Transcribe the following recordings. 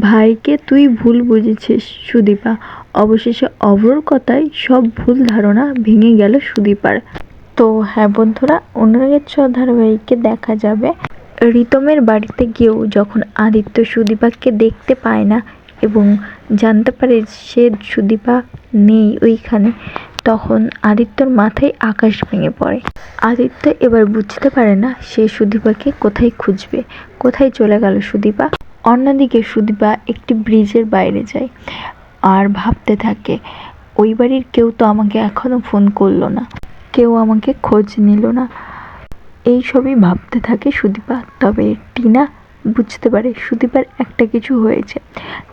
ভাইকে তুই ভুল বুঝেছিস, সুদীপা। অবশেষে অভ্রর কথায় সব ভুল ধারণা ভেঙে গেল সুদীপার। তো হ্যাঁ বন্ধুরা, অনুরাগের ছোঁয়া ধারাবাহিকে দেখা যাবে। রিতমের বাড়িতে গিয়েও যখন আদিত্য সুদীপাকে দেখতে পায় না এবং জানতে পারে সে সুদীপা নেই ওইখানে, তখন আদিত্যর মাথায় আকাশ ভেঙে পড়ে। আদিত্য এবার বুঝতে পারে না সে সুদীপাকে কোথায় খুঁজবে, কোথায় চলে গেল সুদীপা। অন্যদিকে সুদীপা একটি ব্রিজের বাইরে যায় আর ভাবতে থাকে, ওই বাড়ির কেউ তো আমাকে এখনও ফোন করল না, কেউ আমাকে খোঁজ নিল না। এই সবই ভাবতে থাকে সুদীপা। তবে টিনা বুঝতে পারে সুদীপার একটা কিছু হয়েছে,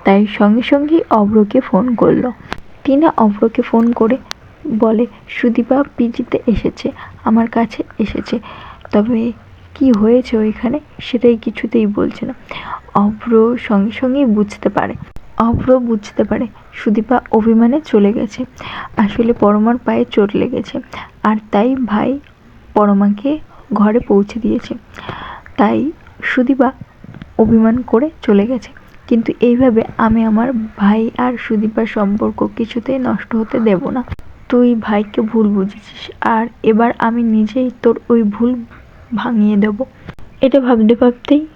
তাই সঙ্গে সঙ্গেই অব্রকে ফোন করল। টিনা অব্রকে ফোন করে বলে, সুদীপা পিজিতে এসেছে, আমার কাছে এসেছে, তবে কি হয়েছে ওইখানে সেটাই কিছুতেই বলছে না। অভ্র সঙ্গে সঙ্গেই বুঝতে পারে। অভ্র বুঝতে পারে। সুদীপা অভিমানে চলে গেছে। আসলে পরমার পায়ে চোট লেগেছে। আর তাই ভাই পরমাকে ঘরে পৌঁছে দিয়েছে। তাই সুদীপা অভিমান করে চলে গেছে। কিন্তু এইভাবে আমি আমার ভাই আর সুদীপার সম্পর্ক কিছুতেই নষ্ট হতে দেব না। তুই ভাইকে ভুল বুঝেছিস। আর এবার আমি নিজেই তোর ওই ভুল ভাঙিয়ে দেব। এটা ভাবতে ভাবতেই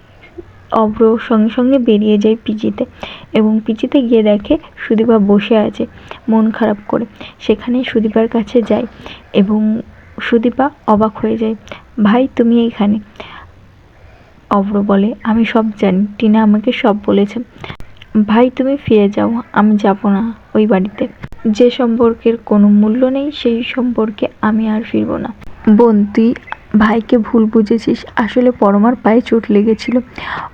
অভ্র সঙ্গে সঙ্গে বেরিয়ে যায় পিজিতে এবং পিজিতে গিয়ে দেখে সুদীপা বসে আছে মন খারাপ করে। সেখানে সুদীপার কাছে যায় এবং সুদীপা অবাক হয়ে যায়, ভাই, তুমি এইখানে অভ্র বলে, আমি সব জানি, টিনা আমাকে সব বলেছে। ভাই, তুমি ফিরে যাও, আমি যাব না ওই বাড়িতে। যে সম্পর্কের কোনো মূল্য নেই, সেই সম্পর্কে আমি আর ফিরবো না। বোন, তুই ভাইকে ভুল বুঝেছিস? আসলে পরমার পায়ে চোট লেগেছিল।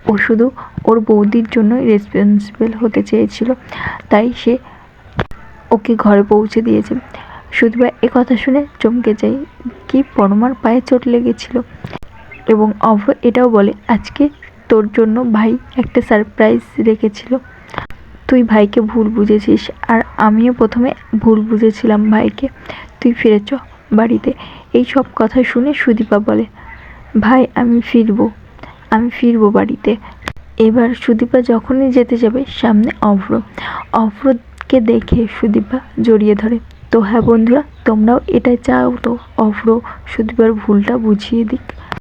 ও শুধু ওর বৌদির জন্যই রেসপন্সিবল হতে চেয়েছিল। তাই সে ওকে ঘরে পৌঁছে দিয়েছে। সুদীপা এ কথা শুনে চমকে যায় কি পরমার পায়ে চোট লেগেছিল। এবং অভ্র এটাও বলে, আজকে তোর জন্য ভাই একটা সারপ্রাইজ রেখেছিল। তুই ভাইকে ভুল বুঝেছিস, আর আমিও প্রথমে ভুল বুঝেছিলাম ভাইকে। তুই ফিরেছ বাড়িতে। এই সব কথা শুনে সুদীপা বলে, ভাই, আমি ফিরব আমি ফিরব বাড়িতে। এবার সুদীপা যখনই যেতে যাবে সামনে অভ্র। অভ্রকে দেখে সুদীপা জড়িয়ে ধরে, তো হ্যাঁ বন্ধুরা, তোমরাও এটা চাও তো অভ্র? সুদীপার ভুলটা বুঝিয়ে দিক।